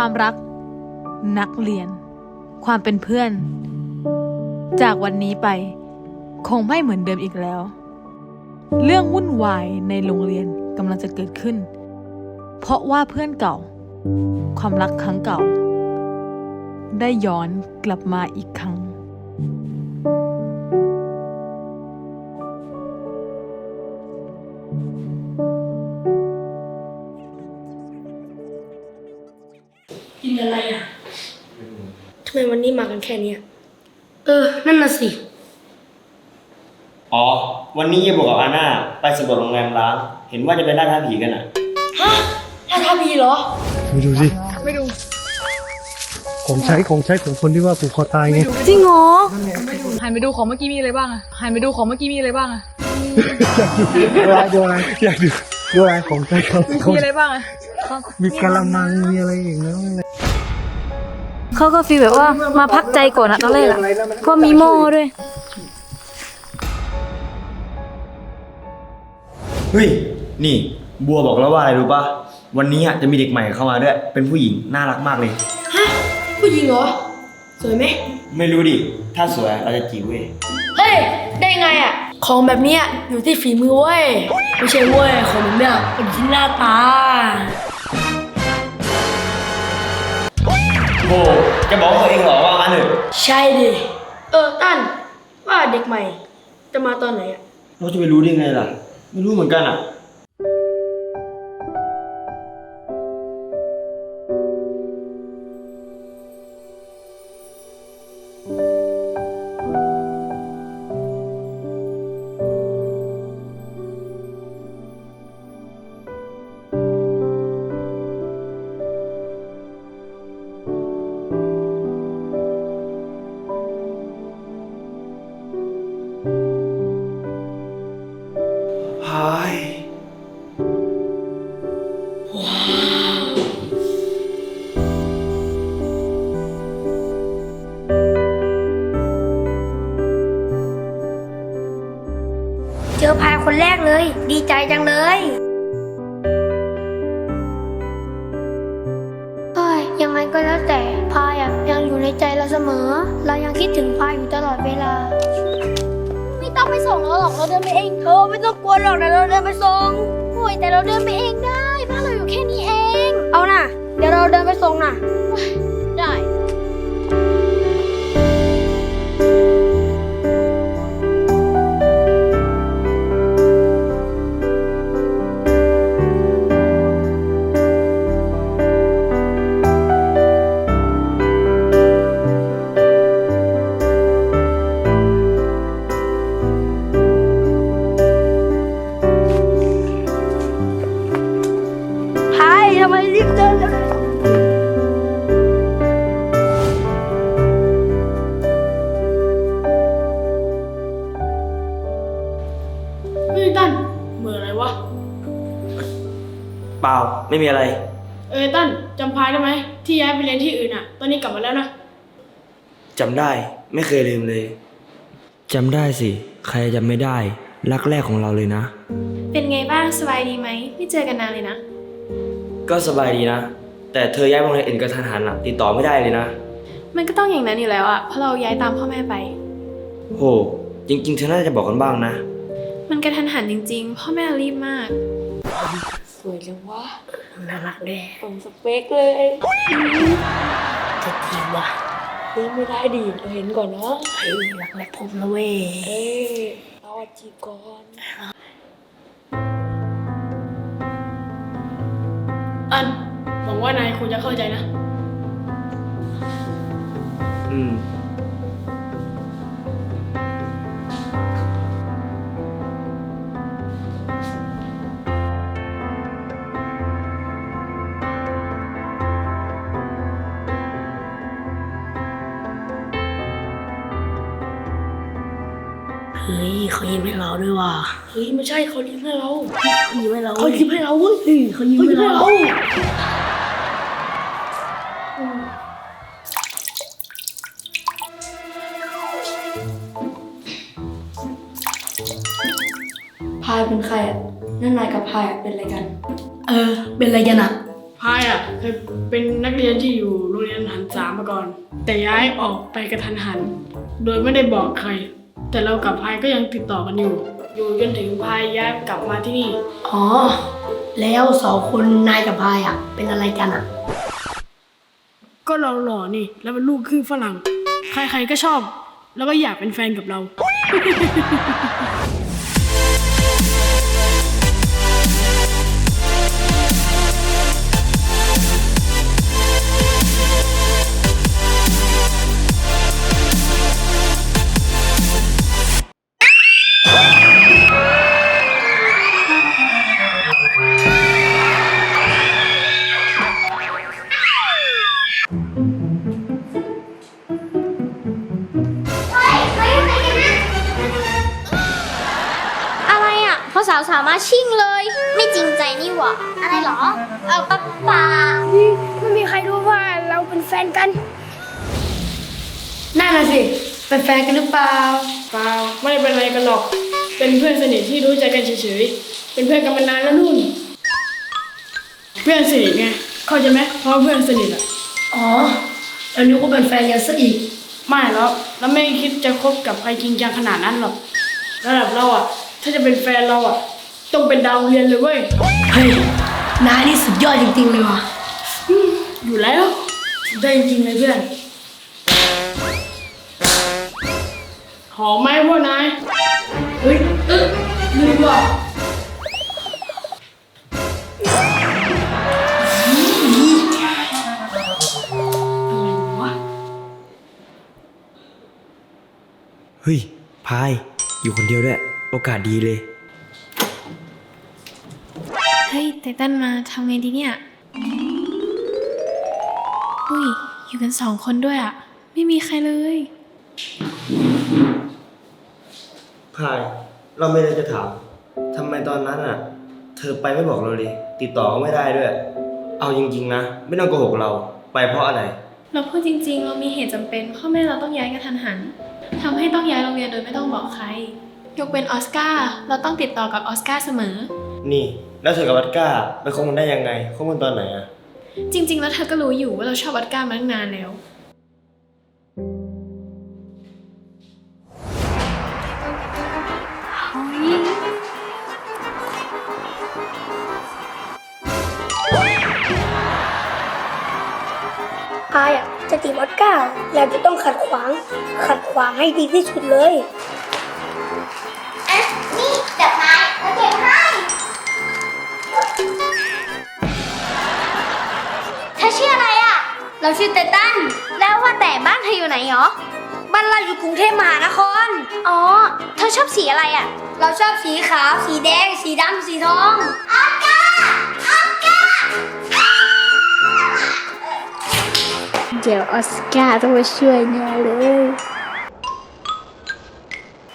ความรัก นักเรียน ความเป็นเพื่อน จากวันนี้ไป คงไม่เหมือนเดิมอีกแล้ว เรื่องวุ่นวายในโรงเรียนกำลังจะเกิดขึ้น เพราะว่าเพื่อนเก่า ความรักครั้งเก่า ได้ย้อนกลับมาอีกครั้ง ไมวันนี้มากันแค่เนี้ยเออ นั่นน่ะสิ อ๋อ วันนี้เยายบอกกับอาน่าไปสำรวจโรงแรมร้าง เห็นว่าจะไปล่าท้าผีกันอะ ฮะท่าทาพีเหรอไปดูสิไม่ดู ของใช้ของใช้ของคนที่ว่าผูกคอตายไง จริงเหรอหันไปดูของเมื่อกี้มีอะไรบ้างอะหันไปดูของเมื่อกี้มีอะไรบ้างอะอยากดูอะไรอยากดูดูอะไรของใช้เขาเขามีอะไรบ้างอะ มีกะละมังมีอะไรอย่างเงี้ย เขาก็ฟีลแบบว่ามาพักใจก่อนอะตอนแรกอะเพราะมีโม่ด้วย เฮ้ย นี่บัวบอกแล้วว่าอะไรรู้ป่ะวันนี้อะจะมีเด็กใหม่เข้ามาด้วย เป็นผู้หญิงน่ารักมากเลย ฮะ ผู้หญิงเหรอ สวยไหม ไม่รู้ดิ ถ้าสวยเราจะจีบเว้ย เฮ้ย ได้ไงอะของแบบเนี้ยอยู่ที่ฝีมือเว้ย ไม่ใช่เว้ย ของแบบเนี้ยมันอยู่ที่หน้าตา โอ้จะบอกตัวเองเหรอว่างั้นเถอะใช่ดิ เออตั้นว่าเด็กใหม่ จะมาตอนไหนอะเราจะไปรู้ได้ไงล่ะ ไม่รู้เหมือนกันอะ หายเจอพายคนแรกเลย ดีใจจังเลยเฮ้ยยังไงก็แล้วแต่พายอะยังอยู่ในใจเราเสมอ เรายังคิดถึงพายอยู่ตลอดเวลา ไปส่งเราหรอกเราเดินไปเองเธอไม่ต้องกลัวหรอกนะเราเดินไปส่งโอ้ยแต่เราเดินไปเองได้บ้านเราอยู่แค่นี้เอง เอาน่ะ เดี๋ยวเราเดินไปส่งน่ะ เฮ้ยตั้นเมื่ออะไรวะ เปล่าไม่มีอะไร เออตั้นจำพายได้ไหมที่ย้ายไปเรียนที่อื่นอะ ตอนนี้กลับมาแล้วนะ จำได้ไม่เคยลืมเลย จำได้สิ ใครจำไม่ได้ รักแรกของเราเลยนะ เป็นไงบ้างสบายดีไหมไม่เจอกันนานเลยนะ ก็สบายดีนะ แต่เธอย้ายโรงเรียนอื่นกระทันหันอะติดต่อไม่ได้เลยนะ มันก็ต้องอย่างนั้นอยู่แล้วอะเพราะเราย้ายตามพ่อแม่ไป โห จริง ๆ เธอน่าจะบอกกันบ้างนะ มันกระทันหันจริง ๆ พ่อแม่รีบมาก สวยจังวะน่ารักแน่ตรงสเปคเลยจะจีบว่ะเฮ้ยไม่ได้ดิเราเห็นก่อนนะเฮ้ยรักแรกพบนะเว้ยเอ้ยเราอะจีบก่อนอันหวังว่านายคงจะเข้าใจนะ อืม เขายิ้มให้เราด้วยว่ะเฮ้ยไม่ใช่เขายิ้มให้เราเขายิ้มให้เราเขายิ้มให้เราเว้ยเฮ้ยเขายิ้มให้เราพายเป็นใครอะนั่นนายกับพายอะเป็นอะไรกัน เออ เป็นอะไรกันอะพายอะเคยเป็นนักเรียนที่อยู่โรงเรียนหันสามมาก่อน แต่ย้ายออกไปกระทันหัน โดยไม่ได้บอกใคร แต่เรากับพายก็ยังติดต่อกันอยู่ อยู่จนถึงพายย้ายกลับมาที่นี่ อ๋อ แล้วสองคนนายกับพายอะ เป็นอะไรกันอะ ก็เราหล่อนี่แล้วเป็นลูกครึ่งฝรั่ง ใครๆก็ชอบ แล้วก็อยากเป็นแฟนกับเรา อะไรเหรอ เออป๊าป๊าไม่มีใครรู้ว่าเราเป็นแฟนกัน นั่นน่ะสิ เป็นแฟนกันหรือเปล่า เปล่าไม่ได้เป็นอะไรกันหรอก เป็นเพื่อนสนิทที่รู้ใจกันเฉยๆ เป็นเพื่อนกันมานานแล้วนู่น เพื่อนสนิทไง เข้าใจไหมเพราะว่าเพื่อนสนิทอะอ๋อเรานึกว่าเป็นแฟนกันซะอีก ไม่หรอกแล้วไม่คิดจะคบกับใครจริงจังขนาดนั้นหรอกระดับเราอะถ้าจะเป็นแฟนเราอะต้องเป็นดาวโรงเรียนเลยเว้ย เฮ้ย นายนี่สุดยอดจริงๆเลยว่ะอยู่แล้วได้จริงๆเลยเพื่อน หอมไหมพวกนาย เฮ้ยเอ๊ะลืมว่ะเฮ้ย พาย อยู่คนเดียวด้วย โอกาสดีเลย ไททันมาทำไงดีเนี่ย อุ้ย อยู่กันสองคนด้วยอะไม่มีใครเลย พาย เราไม่ได้จะถาม ทำไมตอนนั้นอะ เธอไปไม่บอกเราเลย ติดต่อก็ไม่ได้ด้วย เอาจริง ๆ นะ ไม่ต้องโกหกเรา ไปเพราะอะไร เราพูดจริง ๆ เรามีเหตุจำเป็นพ่อแม่เราต้องย้ายกระทันหันทำให้ต้องย้ายโรงเรียนโดยไม่ต้องบอกใคร ยกเป็นออสการ์ เราต้องติดต่อกับออสการ์เสมอ นี่ แล้วเธอกับวัดก้าไปคบกันได้ยังไงคบกันตอนไหนอะจริง ๆ แล้วเธอก็รู้อยู่ว่าเราชอบออสการ์มาตั้งนานแล้ว พายอะจะตีมอดก้าเราจะต้องขัดขวาง ขัดขวางให้ดีที่สุดเลย เราชื่อเตตัน แล้วว่าแต่บ้านเธออยู่ไหนหรอ บ้านเราอยู่กรุงเทพมหานคร อ๋อ เธอชอบสีอะไรอะ เราชอบสีขาว สีแดง สีดำ สีทอง ออสการ์ออสการ์เดี๋ยวออสการ์ต้องมาช่วยแน่เลย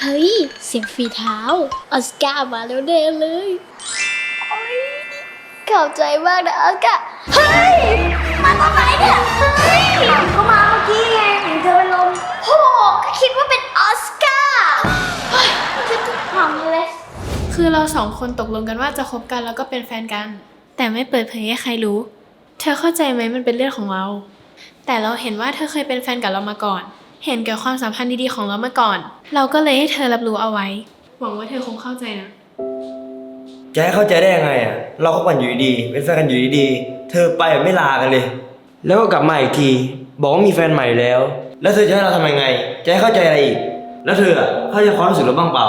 เฮ้ย เสียงฝีเท้า ออสการ์มาแล้วแน่เลยโอ๊ยขอบใจมากนะออสการ์เฮ้ย มาตอนไหนเนี่ยเฮ้ยก็มาเมื่อกี้ไงเห็นเธอเป็นลมโหก็คิดว่าเป็นออสการ์เฮ้ยจะถูกทำเลย คือเราสองคนตกลงกันว่าจะคบกันแล้วก็เป็นแฟนกัน แต่ไม่เปิดเผยให้ใครรู้ เธอเข้าใจไหมมันเป็นเรื่องของเรา แต่เราเห็นว่าเธอเคยเป็นแฟนกับเรามาก่อน เห็นเกี่ยวกับความสัมพันธ์ดีๆของเรามาก่อน เราก็เลยให้เธอรับรู้เอาไว้ หวังว่าเธอคงเข้าใจนะจะให้เข้าใจได้ยังไงอะ เราคบกันอยู่ดีๆเป็นแฟนกันอยู่ดีๆ เธอไปแบบไม่ลากันเลย แล้วก็กลับมาอีกที บอกว่ามีแฟนใหม่แล้ว แล้วเธอจะให้เราทำยังไง จะให้เข้าใจอะไรอีก แล้วเธออะเข้าใจความรู้สึกเราบ้างเปล่า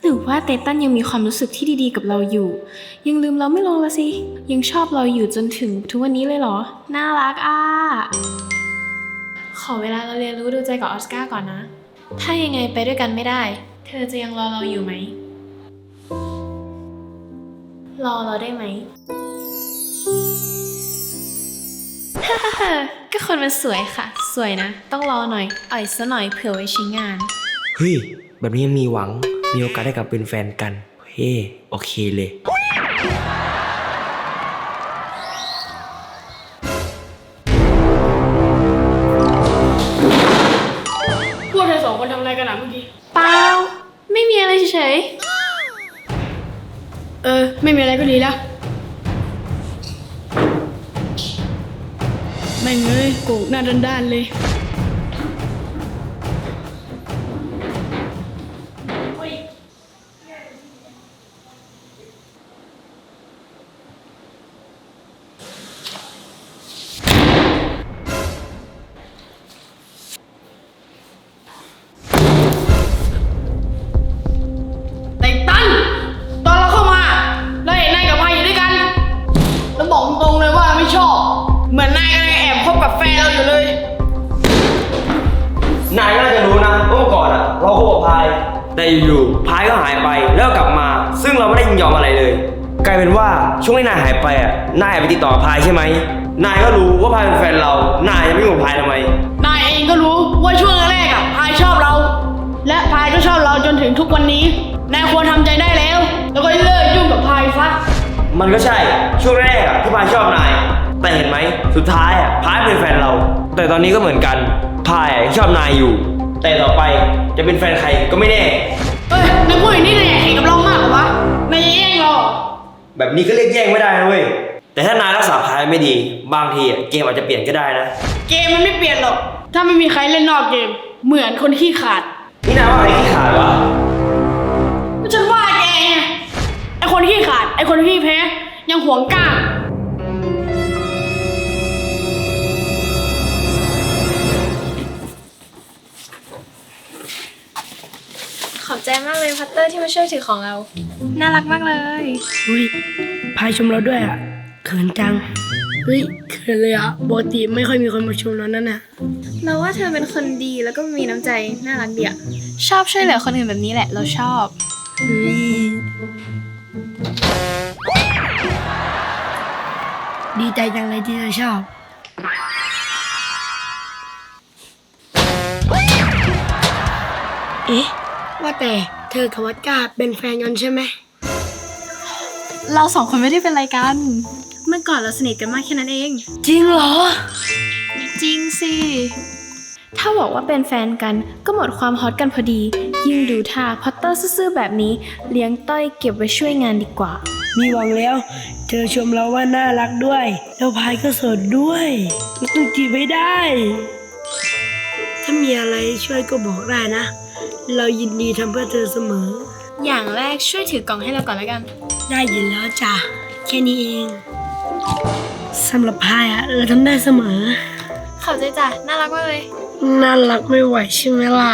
หรือว่าเตตันยังมีความรู้สึกที่ดีๆกับเราอยู่ ยังลืมเราไม่ลงละสิ ยังชอบเราอยู่จนถึงทุกวันนี้เลยเหรอ น่ารักอะ ขอเวลาเราเรียนรู้ดูใจกับออสการ์ก่อนนะ ถ้ายังไงไปด้วยกันไม่ได้ เธอจะยังรอเราอยู่ไหม รอเราได้ไหมก็คนมันสวยค่ะ สวยนะ ต้องรอหน่อยอ่อยซะหน่อยเผื่อไว้ใช้งาน เฮ้ย แบบนี้ยังมีหวัง มีโอกาสได้กลับเป็นแฟนกัน เฮ้ โอเคเลย เออ ไม่มีอะไรก็ดีแล้วแม่งเอ้ยโกกหน้าด้านๆเลย อยู่ๆพายก็หายไปแล้วก็กลับมา ซึ่งเราไม่ได้ยินยอมอะไรเลย กลายเป็นว่าช่วงที่นายหายไปอะนายแอบไปติดต่อกับพายใช่ไหมนายก็รู้ว่าพายเป็นแฟนเรา นายจะไม่ยุ่งกับพายทำไม นายเองก็รู้ว่าช่วงแรกอะพายชอบเรา และพายก็ชอบเราจนถึงทุกวันนี้ นายควรทำใจได้แล้ว แล้วก็เลิกยุ่งกับพายซะ มันก็ใช่ช่วงแรกอะที่พายชอบนาย แต่เห็นไหมสุดท้ายอะพายเป็นแฟนเรา แต่ตอนนี้ก็เหมือนกันพายอะยังชอบนายอยู่ แต่ต่อไปจะเป็นแฟนใครก็ไม่แน่เฮ้ยนายพูดอย่างนี้นายอยากเห็นกับเรามากเหรอวะนายจะแย่งเราเหรอแบบนี้ก็เรียกแย่งไม่ได้นะเว้ย แต่ถ้านายรักษาพายไม่ดี บางทีอะเกมอาจจะเปลี่ยนก็ได้นะ เกมมันไม่เปลี่ยนหรอก ถ้าไม่มีใครเล่นนอกเกม เหมือนคนขี้ขาดนี่นายว่าใครขี้ขาดวะ ก็ฉันว่าแกไงไอคนขี้ขาด ไอคนขี้แพ้ ยังหวงกล้าม เลยพัตเตอร์ที่มาช่วยถือของเรา น่ารักมากเลย อุ้ยพายชมเราด้วยอะเขินจังเฮ้ยเขินเลยอะปกติไม่ค่อยมีคนมาชมเรานั่นน่ะเราว่าเธอเป็นคนดีแล้วก็มีน้ำใจน่ารักดีอะชอบช่วยเหลือคนอื่นแบบนี้แหละ เราชอบเฮ้ยดีใจจังเลยที่เธอชอบ เอ๊ะ ว่าแต่ เธอกับวัดกาเป็นแฟนกันใช่ไหม เราสองคนไม่ได้เป็นอะไรกัน เมื่อก่อนเราสนิทกันมากแค่นั้นเอง จริงเหรอ จริงสิ ถ้าบอกว่าเป็นแฟนกันก็หมดความฮอตกันพอดี ยิ่งดูท่าพัตเตอร์ซื่อๆแบบนี้ เลี้ยงต้อยเก็บไว้ช่วยงานดีกว่า มีหวังแล้ว เธอชมเราว่าน่ารักด้วย แล้วพายก็โสดด้วยมันต้องจีบไม่ได้ ถ้ามีอะไรช่วยก็บอกได้นะ เรายินดีทำเพื่อเธอเสมอ อย่างแรกช่วยถือกล่องให้เราก่อนแล้วกัน ได้ยินแล้วจ้ะแค่นี้เองสำหรับพายอะเออทำได้เสมอ ขอบใจจ้ะน่ารักมากเลย น่ารักไม่ไหวใช่ไหมล่ะ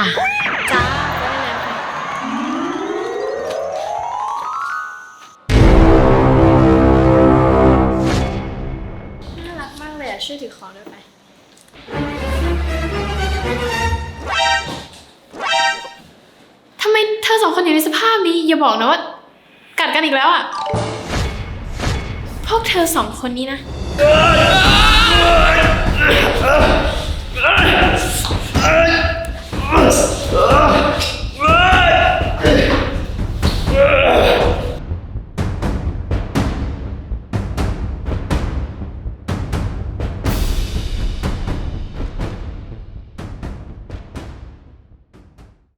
อย่าบอกนะว่ากัดกันอีกแล้วอะ พวกเธอสองคนนี้นะ Ah!